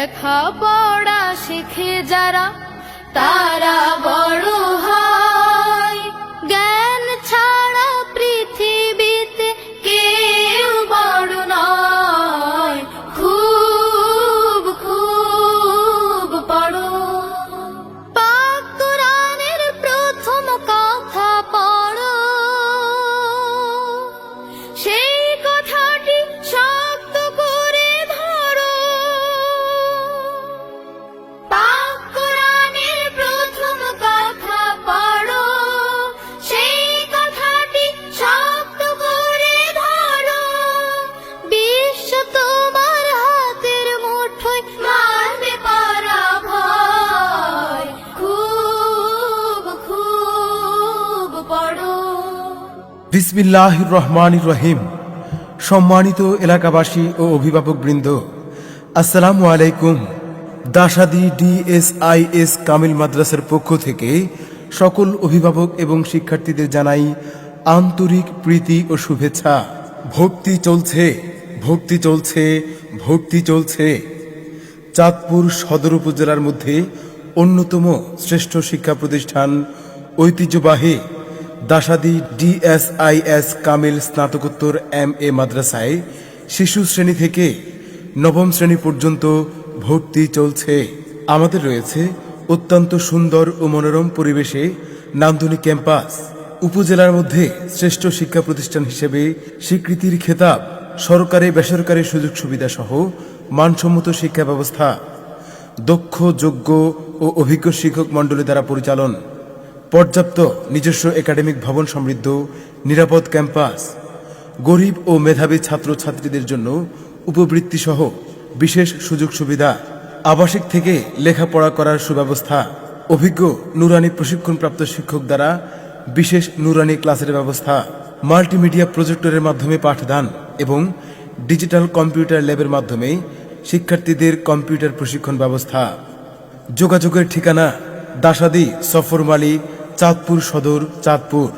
লেখা পড়া শিখে যারা তারা বড় বিসমিল্লাহ রহমান রহিম সম্মানিত এলাকাবাসী ও অভিভাবক বৃন্দ আসসালামু আলাইকুম। দাসাদি ডিএসআইএস কামিল মাদ্রাসার পক্ষ থেকে সকল অভিভাবক এবং শিক্ষার্থীদের জানাই আন্তরিক প্রীতি ও শুভেচ্ছা। ভক্তি চলছে ভক্তি চলছে ভক্তি চলছে। চাঁদপুর সদর উপজেলার মধ্যে অন্যতম শ্রেষ্ঠ শিক্ষা প্রতিষ্ঠান ঐতিহ্যবাহী দাসাদি ডিএসআইএস কামিল স্নাতকোত্তর এম এ মাদ্রাসায় শিশু শ্রেণি থেকে নবম শ্রেণি পর্যন্ত ভর্তি চলছে। আমাদের রয়েছে অত্যন্ত সুন্দর ও মনোরম পরিবেশে নান্দনী ক্যাম্পাস। উপজেলার মধ্যে শ্রেষ্ঠ শিক্ষা প্রতিষ্ঠান হিসেবে স্বীকৃতির খেতাব, সরকারি, বেসরকারি সুযোগ সুবিধা সহ মানসম্মত শিক্ষা ব্যবস্থা। দক্ষ, যোগ্য ও অভিজ্ঞ শিক্ষক মণ্ডলী দ্বারা পরিচালন। পর্যাপ্ত নিজস্ব একাডেমিক ভবন সমৃদ্ধ, নিরাপদ ক্যাম্পাস, গরিব ও মেধাবী ছাত্রছাত্রীদের জন্য উপবৃত্তি সহ বিশেষ সুযোগ সুবিধা, আবাসিক থেকে লেখাপড়া করার সুব্যবস্থা, অভিজ্ঞ নুরানি প্রশিক্ষণপ্রাপ্ত শিক্ষক দ্বারা বিশেষ নুরানি ক্লাসের ব্যবস্থা, মাল্টিমিডিয়া প্রজেক্টরের মাধ্যমে পাঠদান এবং ডিজিটাল কম্পিউটার ল্যাবের মাধ্যমে শিক্ষার্থীদের কম্পিউটার প্রশিক্ষণ ব্যবস্থা। যোগাযোগের ঠিকানা দাসাদি Safar Malik Chandpur Sadar, Chandpur.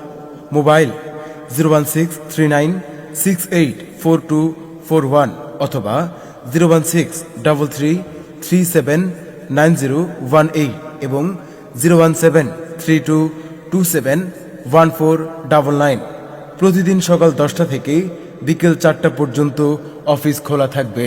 Mobile zero one six three nine six eight four two four one অথবা zero one six double three three seven nine zero one eight এবং zero one seven three two two seven one four double nine. প্রতিদিন সকাল দশটা থেকে বিকেল চারটা পর্যন্ত office খোলা থাকবে।